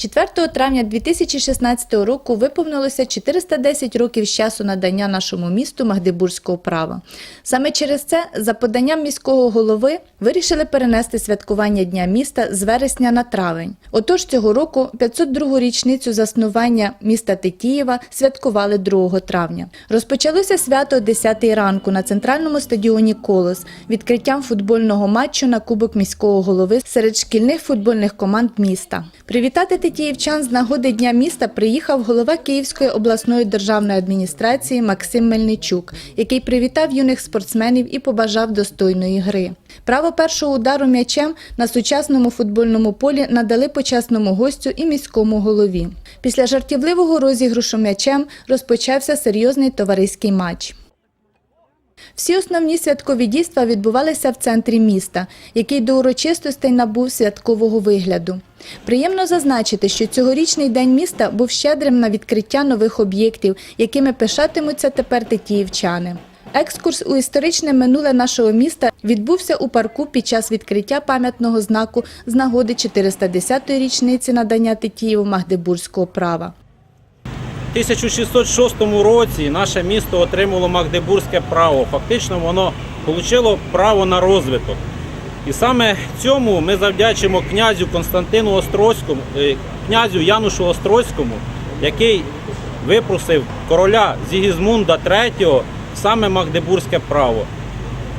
4 травня 2016 року виповнилося 410 років з часу надання нашому місту Магдебурзького права. Саме через це, за поданням міського голови, вирішили перенести святкування Дня міста з вересня на травень. Отож цього року 502-гу річницю заснування міста Тетіїва святкували 2 травня. Розпочалося свято о 10 ранку на центральному стадіоні Колос відкриттям футбольного матчу на Кубок міського голови серед шкільних футбольних команд міста. Привітати тетіївчан з нагоди Дня міста приїхав голова Київської обласної державної адміністрації Максим Мельничук, який привітав юних спортсменів і побажав достойної гри. Право першого удару м'ячем на сучасному футбольному полі надали почесному гостю і міському голові. Після жартівливого розігрушу м'ячем розпочався серйозний товариський матч. Всі основні святкові дійства відбувалися в центрі міста, який до урочистостей набув святкового вигляду. Приємно зазначити, що цьогорічний день міста був щедрим на відкриття нових об'єктів, якими пишатимуться тепер тетіївчани. Екскурс у історичне минуле нашого міста відбувся у парку під час відкриття пам'ятного знаку з нагоди 410-ї річниці надання Тетіїву Магдебурзького права. У 1606 році наше місто отримало Магдебурзьке право. Фактично воно отримало право на розвиток. І саме цьому ми завдячимо князю Константину Острозькому, е, князю Янушу Острозькому, який випросив короля Зігізмунда III саме Магдебурзьке право.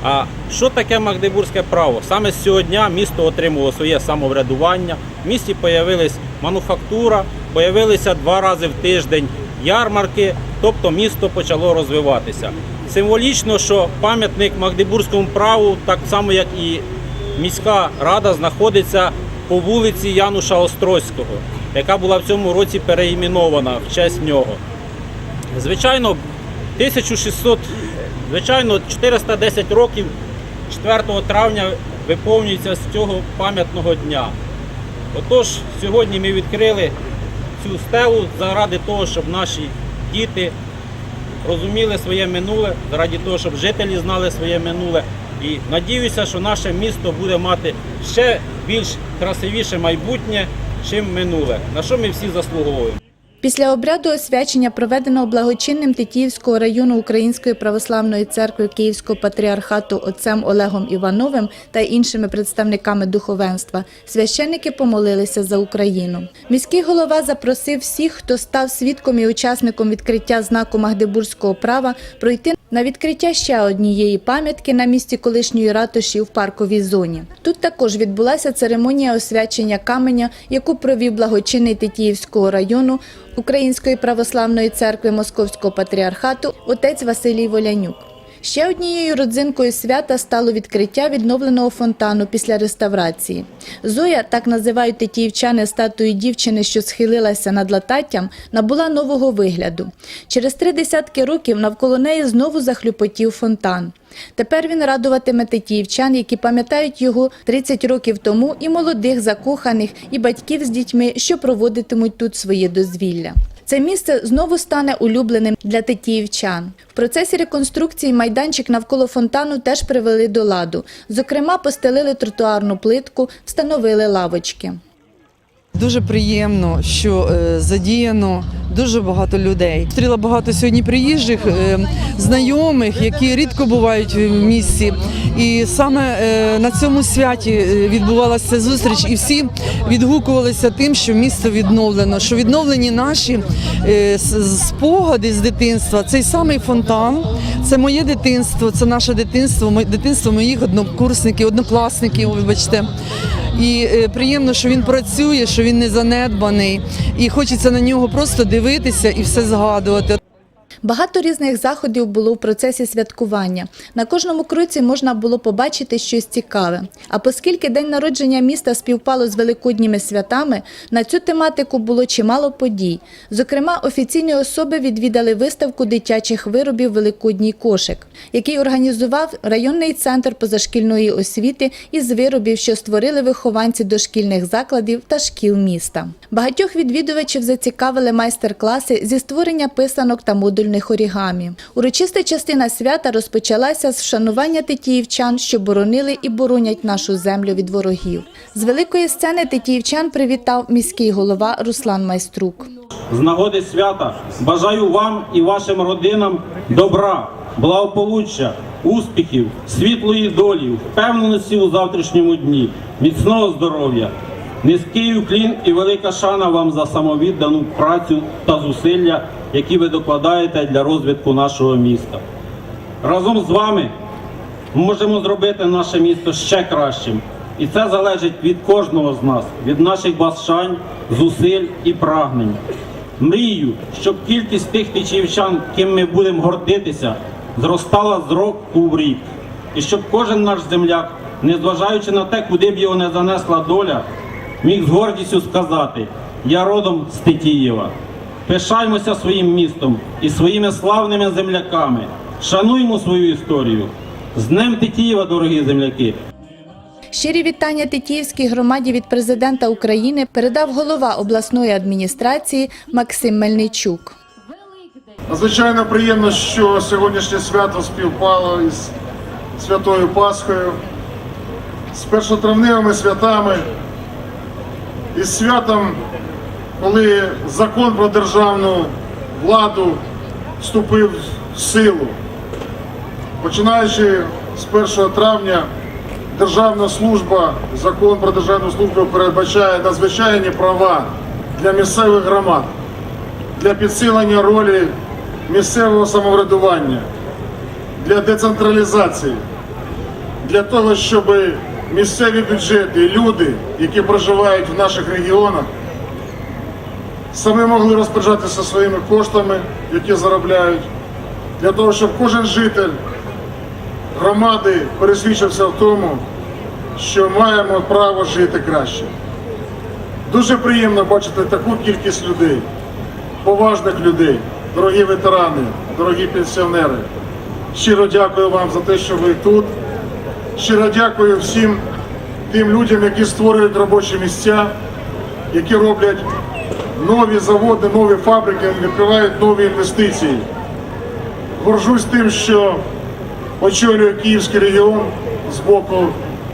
А що таке Магдебурзьке право? Саме з цього дня місто отримало своє самоврядування. В місті з'явилась мануфактура, з'явилися два рази в тиждень ярмарки, тобто місто почало розвиватися. Символічно, що пам'ятник Магдебурзькому праву, так само як і міська рада, знаходиться по вулиці Януша Острозького, яка була в цьому році переіменована в честь нього. Звичайно, 1600, звичайно, 410 років 4 травня виповнюється з цього пам'ятного дня. Отож, сьогодні ми відкрили цю стелу заради того, щоб наші діти розуміли своє минуле, заради того, щоб жителі знали своє минуле. І надіюся, що наше місто буде мати ще більш красивіше майбутнє, чим минуле, на що ми всі заслуговуємо. Після обряду освячення, проведеного благочинним Тетіївського району Української православної церкви Київського патріархату отцем Олегом Івановим та іншими представниками духовенства, священники помолилися за Україну. Міський голова запросив всіх, хто став свідком і учасником відкриття знаку Магдебурзького права, пройти на відкриття ще однієї пам'ятки на місці колишньої ратуші в парковій зоні. Тут також відбулася церемонія освячення каменя, яку провів благочинний Тетіївського району Української православної церкви Московського патріархату отець Василій Волянюк. Ще однією родзинкою свята стало відкриття відновленого фонтану після реставрації. Зоя, так називають тетіївчани статую дівчини, що схилилася над лататтям, набула нового вигляду. Через три десятки років навколо неї знову захлюпотів фонтан. Тепер він радуватиме тетіївчан, які пам'ятають його 30 років тому, і молодих, закоханих, і батьків з дітьми, що проводитимуть тут своє дозвілля. Це місце знову стане улюбленим для тетіївчан. В процесі реконструкції майданчик навколо фонтану теж привели до ладу. Зокрема, постелили тротуарну плитку, встановили лавочки. Дуже приємно, що е, задіяно дуже багато людей. Зустріла багато сьогодні приїжджих е, знайомих, які рідко бувають в місті. І саме е, на цьому святі відбувалася зустріч, і всі відгукувалися тим, що місто відновлено, що відновлені наші спогади з дитинства. Цей самий фонтан, це моє дитинство, це наше дитинство, дитинство моїх однокурсників, однокласників, вибачте. І е, приємно, що він працює, що він не занедбаний, і хочеться на нього просто дивитися і все згадувати. Багато різних заходів було в процесі святкування. На кожному кроці можна було побачити щось цікаве. А оскільки день народження міста співпало з великодніми святами, на цю тематику було чимало подій. Зокрема, офіційні особи відвідали виставку дитячих виробів Великодній кошик, який організував районний центр позашкільної освіти із виробів, що створили вихованці дошкільних закладів та шкіл міста. Багатьох відвідувачів зацікавили майстер-класи зі створення писанок та модульної фігурних орігамі. Урочиста частина свята розпочалася з вшанування тетіївчан, що боронили і боронять нашу землю від ворогів. З великої сцени тетіївчан привітав міський голова Руслан Майструк. З нагоди свята бажаю вам і вашим родинам добра, благополуччя, успіхів, світлої долі, впевненості у завтрашньому дні, міцного здоров'я. Низький уклін і велика шана вам за самовіддану працю та зусилля, які ви докладаєте для розвитку нашого міста. Разом з вами ми можемо зробити наше місто ще кращим. І це залежить від кожного з нас, від наших бажань, зусиль і прагнень. Мрію, щоб кількість тих тичівчан, ким ми будемо гордитися, зростала з року в рік. І щоб кожен наш земляк, незважаючи на те, куди б його не занесла доля, міг з гордістю сказати: Я родом з Тетіїва. Пишаймося своїм містом і своїми славними земляками. Шануймо свою історію. З Днем Тетіїва, дорогі земляки! Щирі вітання Тетіївській громаді від президента України передав голова обласної адміністрації Максим Мельничук. Надзвичайно приємно, що сьогоднішнє свято співпало із Святою Пасхою, з першотравневими святами, із святом, коли закон про державну владу вступив в силу. Починаючи з 1 травня, Державна служба, закон про державну службу передбачає надзвичайні права для місцевих громад для підсилення ролі місцевого самоврядування, для децентралізації, для того, щоб місцеві бюджети і люди, які проживають в наших регіонах, самі могли розпоряджатися своїми коштами, які заробляють, для того, щоб кожен житель громади пересвідчився в тому, що маємо право жити краще. Дуже приємно бачити таку кількість людей поважних людей, дорогі ветерани, дорогі пенсіонери. Щиро дякую вам за те, що ви тут. Щиро дякую всім тим людям, які створюють робочі місця, які роблять нові заводи, нові фабрики, відкривають нові інвестиції. Горжусь тим, що очолюю Київський регіон з боку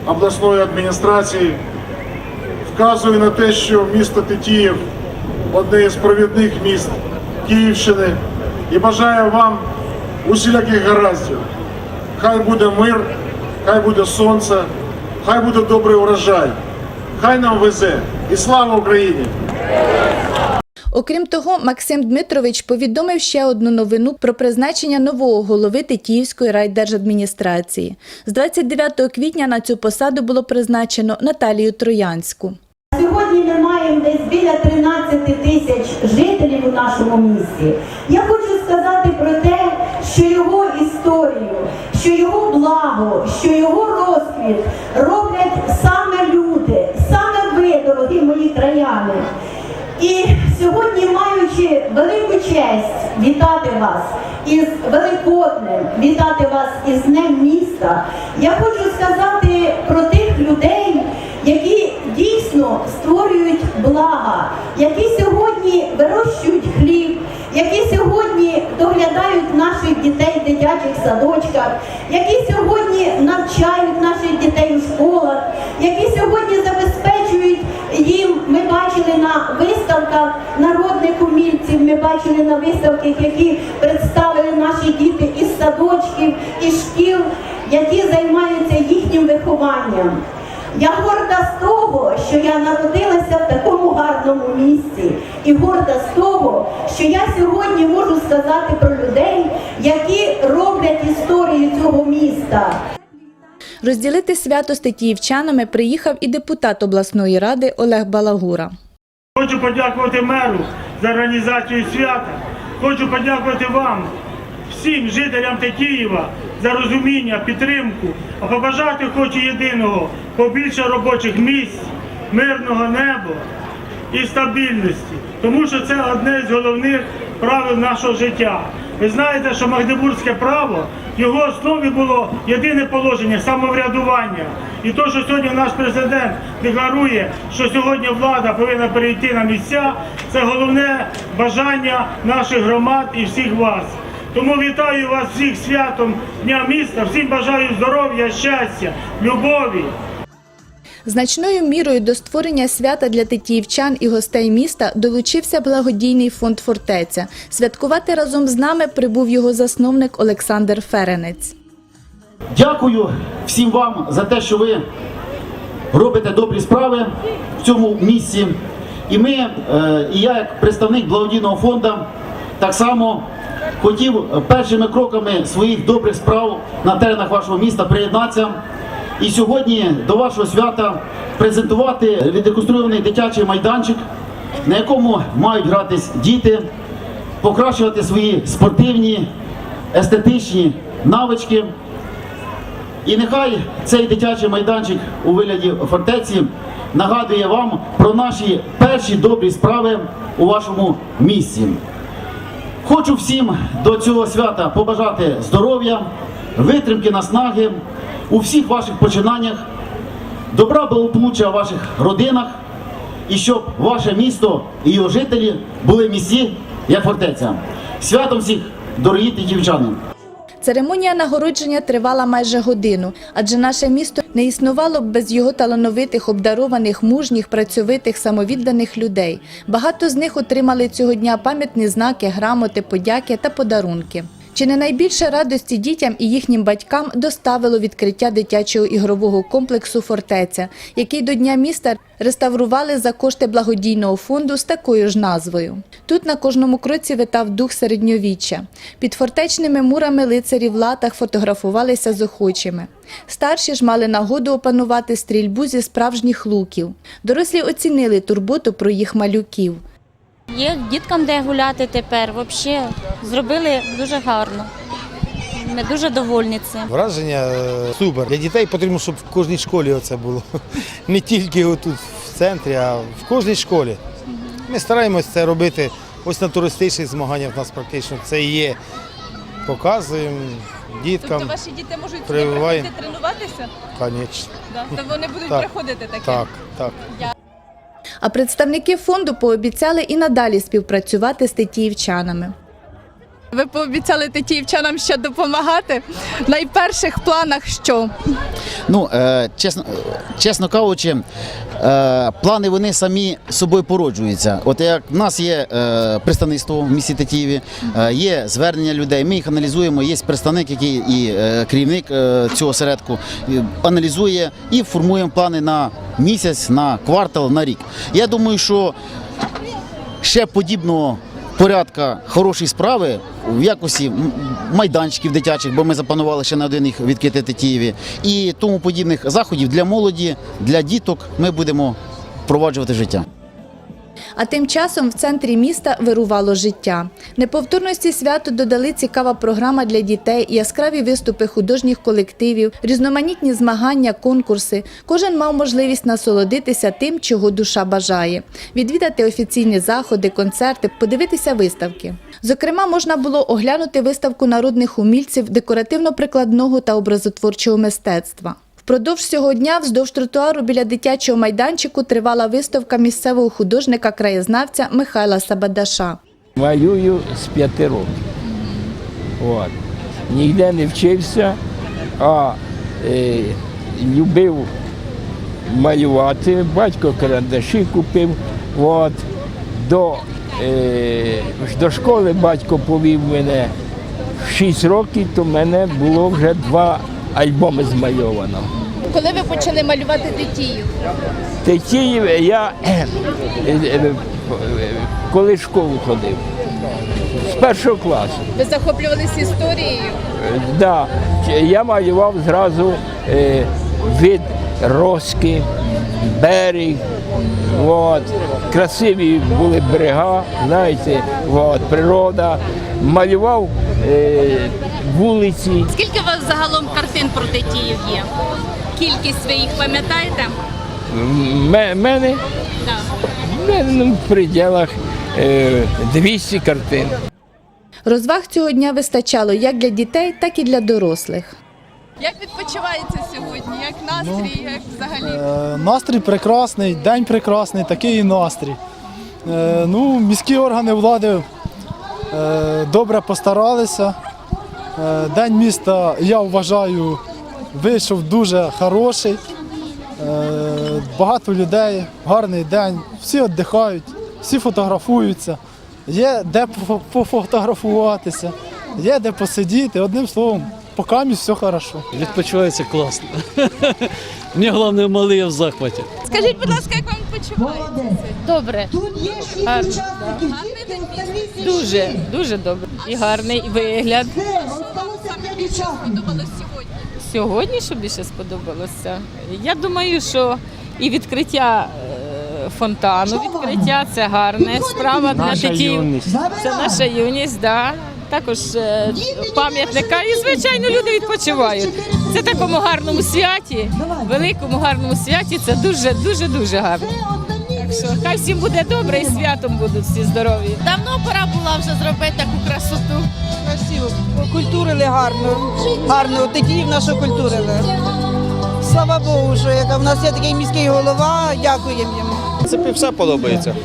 обласної адміністрації. Вказую на те, що місто Тетіїв одне із провідних міст Київщини і бажаю вам усіляких гараздів. Хай буде мир, хай буде сонце, хай буде добрий урожай, хай нам везе і слава Україні! Окрім того, Максим Дмитрович повідомив ще одну новину про призначення нового голови Тетіївської райдержадміністрації. З 29 квітня на цю посаду було призначено Наталію Троянську. Сьогодні ми маємо десь біля 13 тисяч жителів у нашому місті. Я хочу сказати про те, що його історію, що його благо, що його розквіт роблять саме люди, саме ви, дорогі мої краяни. І сьогодні, маючи велику честь вітати вас із Великоднем, вітати вас із Днем міста, я хочу сказати про тих людей, які дійсно створюють блага, які сьогодні вирощують хліб, які сьогодні доглядають наших дітей в дитячих садочках, які сьогодні навчають наших дітей у школах, які сьогодні забезпечують їм. Ми бачили на виставках народних умільців, ми бачили на виставках, які представили наші діти із садочків, із шкіл, які займаються їхнім вихованням. Я горда з того, що я народилася в такому гарному місці, і горда з того, що я сьогодні можу сказати про людей, які роблять історію цього міста. Розділити свято з тетіївчанами приїхав і депутат обласної ради Олег Балагура. Хочу подякувати меру за організацію свята. Хочу подякувати вам, всім жителям Тетіїва, за розуміння, підтримку. А побажати хочу єдиного побільше робочих місць, мирного неба і стабільності. Тому що це одне з головних правил нашого життя. Ви знаєте, що Магдебурзьке право в його основі було єдине положення самоврядування. І то, що сьогодні наш президент декларує, що сьогодні влада повинна перейти на місця, це головне бажання наших громад і всіх вас. Тому вітаю вас всіх святом Дня міста. Всім бажаю здоров'я, щастя, любові. Значною мірою до створення свята для тетіївчан і гостей міста долучився благодійний фонд «Фортеця». Святкувати разом з нами прибув його засновник Олександр Ференець. Дякую всім вам за те, що ви робите добрі справи в цьому місці. І ми, е, і я, як представник благодійного фонду, так само хотів першими кроками своїх добрих справ на теренах вашого міста приєднатися. І сьогодні до вашого свята презентувати відреконструйований дитячий майданчик, на якому мають гратись діти, покращувати свої спортивні, естетичні навички. І нехай цей дитячий майданчик у вигляді фортеці нагадує вам про наші перші добрі справи у вашому місті. Хочу всім до цього свята побажати здоров'я, витримки, наснаги у всіх ваших починаннях, добра благополуччя в ваших родинах і щоб ваше місто і його жителі були місті як фортеця. Святом всіх, дорогі дівчани! Церемонія нагородження тривала майже годину, адже наше місто не існувало б без його талановитих, обдарованих, мужніх, працьовитих, самовідданих людей. Багато з них отримали цього дня пам'ятні знаки, грамоти, подяки та подарунки. Чи не найбільше радості дітям і їхнім батькам доставило відкриття дитячого ігрового комплексу «Фортеця», який до Дня міста реставрували за кошти благодійного фонду з такою ж назвою. Тут на кожному кроці витав дух середньовіччя. Під фортечними мурами лицарі в латах фотографувалися з охочими. Старші ж мали нагоду опанувати стрільбу зі справжніх луків. Дорослі оцінили турботу про їх малюків. Є діткам де гуляти тепер. Взагалі зробили дуже гарно. Ми дуже довольні цим. Враження е, супер. Для дітей потрібно, щоб в кожній школі це було. Не тільки отут в центрі, а в кожній школі. Ми стараємось це робити. Ось на туристичних змаганнях в нас практично це є. Показуємо діткам. Тобто ваші діти можуть сюди приходити тренуватися? Конечно. Да? То вони будуть Так. приходити таке? Так, так. А представники фонду пообіцяли і надалі співпрацювати з тетіївчанами. Ви пообіцяли тетіївчанам ще допомагати? В найперших планах що? Ну, е, чесно, чесно кажучи, е, плани вони самі собою породжуються. От як в нас є е, представництво в місті Тетіїві, е, є звернення людей, ми їх аналізуємо. Є представник, який і е, керівник е, цього осередку і аналізує і формуємо плани на місяць, на квартал, на рік. Я думаю, що ще подібного порядка хорошої справи в якості майданчиків дитячих, бо ми запланували ще на один їх відкрити Тетіїві, і тому подібних заходів для молоді, для діток ми будемо впроваджувати життя. А тим часом в центрі міста вирувало життя. Неповторності святу додали цікава програма для дітей, яскраві виступи художніх колективів, різноманітні змагання, конкурси. Кожен мав можливість насолодитися тим, чого душа бажає, відвідати офіційні заходи, концерти, подивитися виставки. Зокрема, можна було оглянути виставку народних умільців декоративно-прикладного та образотворчого мистецтва. Впродовж цього дня вздовж тротуару біля дитячого майданчику тривала виставка місцевого художника-краєзнавця Михайла Сабадаша. Малюю з п'яти років. От. Ніде не вчився, а е, любив малювати. Батько карандаші купив. От. До, е, до школи батько повів мене в 6 років, то мене було вже два альбоми змальовано. Коли ви почали малювати дитію? Тетіїв я е, е, е, коли в школу ходив. З першого класу. Ви захоплювалися історією? Е, Да, я малював зразу від роски, берег. От. Красиві були берега, знаєте, от, природа. Малював вулиці. Скільки у вас загалом картин про Тетіїв є? Кількість ви їх пам'ятаєте? М- мене, Так. мене ну, в пределах е, 200 картин. Розваг цього дня вистачало як для дітей, так і для дорослих. Як відпочивається сьогодні? Як настрій, як взагалі? Е, Настрій прекрасний, день прекрасний, такий і настрій. Е, Ну, міські органи влади е, добре постаралися. Е, День міста, я вважаю, вийшов дуже хороший. Е, Багато людей, гарний день, всі віддихають, всі фотографуються. Є де пофотографуватися, є де посидіти. Одним словом, поки все хорошо. Відпочивається класно. Мені головне малий в захваті. Скажіть, будь ласка, як вам почувається? Добре. Гарно. Дуже, дуже добре. І гарний вигляд. Сподобалось сьогодні. Сьогодні що більше сподобалося? Я думаю, що і відкриття е, фонтану, відкриття це гарна справа для дітей. Це наша юність, да. Також пам'ятника і, звичайно, люди відпочивають. Це такому гарному святі, великому гарному святі. Це дуже, дуже, дуже гарно. Так що хай всім буде добре і святом будуть всі здорові. Давно пора була вже зробити таку красоту. Красиво, культурили гарно, гарно, Тетіїв нашу культурили. Слава Богу, що яка в нас є такий міський голова, дякуємо йому. В принципі, все подобається.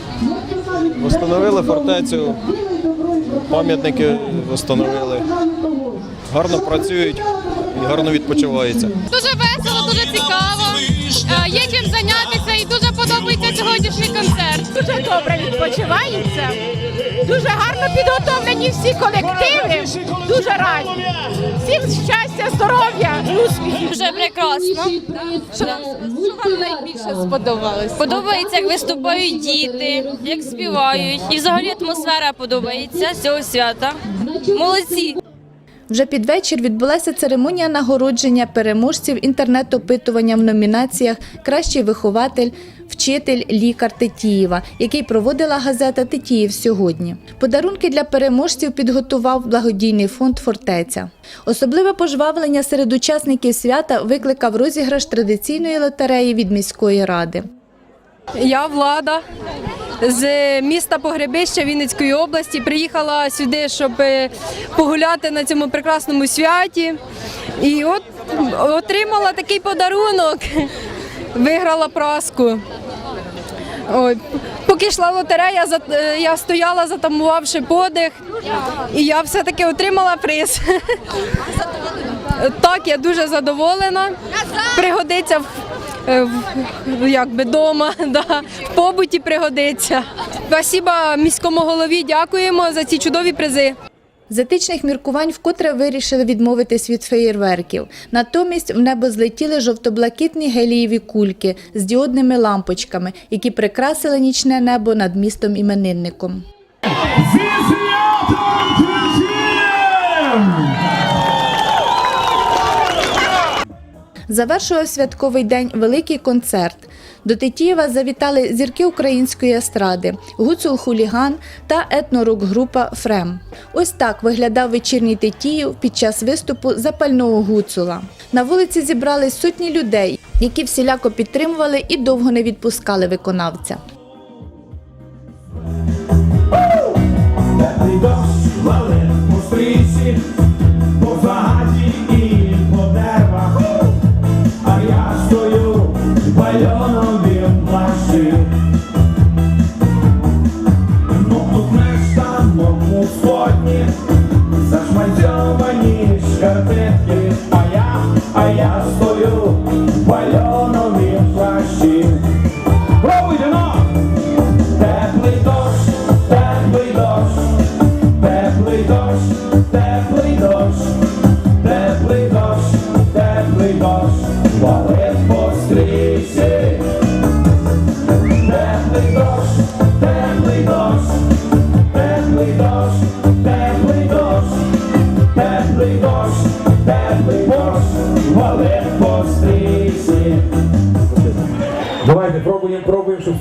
Встановили фортецю, пам'ятники встановили. Гарно працюють і гарно відпочивається. Дуже весело, дуже цікаво. Е, Є чим зайнятися дуже подобається сьогоднішній концерт. Дуже добре відпочивається. Дуже гарно підготовлені всі колективи. Дуже раді. Всім щастя, здоров'я успіхів. Дуже прекрасно. Що вам найбільше сподобалось? Подобається, як виступають діти, як співають. І взагалі атмосфера подобається цього свята. Молодці! Вже під вечір відбулася церемонія нагородження переможців інтернет-опитування в номінаціях Кращий вихователь, вчитель, лікар Тетіїва, який проводила газета Тетіїв сьогодні. Подарунки для переможців підготував благодійний фонд Фортеця. Особливе пожвавлення серед учасників свята викликав розіграш традиційної лотереї від міської ради. Я влада з міста Погребище Вінницької області. Приїхала сюди, щоб е, погуляти на цьому прекрасному святі. І от отримала такий подарунок. Виграла праску. Ой, поки йшла лотерея, е, я стояла, затамувавши подих, і я все-таки отримала приз. Так, я дуже задоволена. Пригодиться в якби дома, да, в побуті пригодиться. Спасіба міському голові, дякуємо за ці чудові призи. З етичних міркувань вкотре вирішили відмовитись від феєрверків. Натомість в небо злетіли жовто-блакитні гелієві кульки з діодними лампочками, які прикрасили нічне небо над містом іменинником. Завершував святковий день великий концерт. До Тетіїва завітали зірки української естради, гуцул хуліган та етнорок-група Фрем. Ось так виглядав вечірній Тетіїв під час виступу запального гуцула. На вулиці зібрались сотні людей, які всіляко підтримували і довго не відпускали виконавця. Стрічці, по а я, а я стою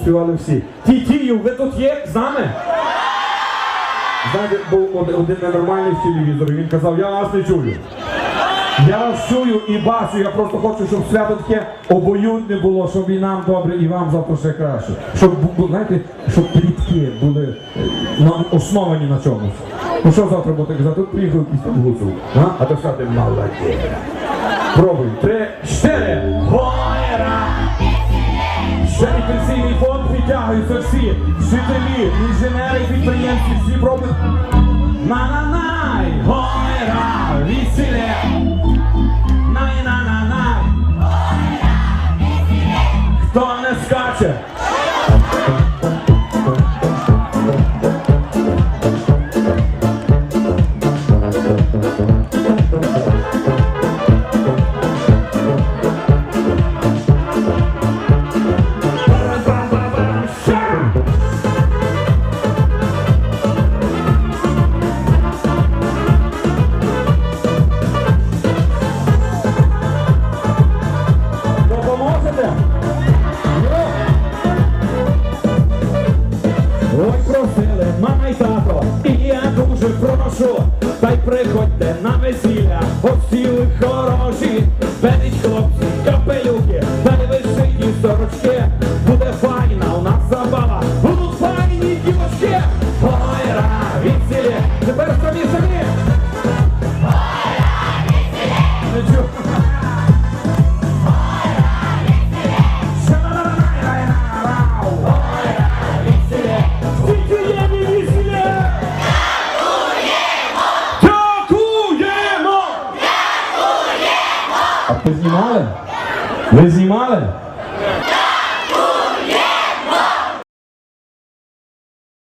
співали всі. Тітію, ви тут є з нами? Знаєте, був один ненормальний в телевізорі, він казав, я вас не чую. Я вас чую і бачу, я просто хочу, щоб свято таке обоюдне було, щоб і нам добре, і вам завтра ще краще. Щоб, знаєте, щоб плітки були е, основані на чомусь. Ну що завтра будете казати? Тут приїхав там гуцул. А? то що ти молодець. Пробуй. Три, чотири. Гойра! Ще і пенсійний фонд підтягуються всі жителі, інженери, підприємці, всі пробують. на на най гойра, вісіле. най на на най Хто не скаче? Всі хороші,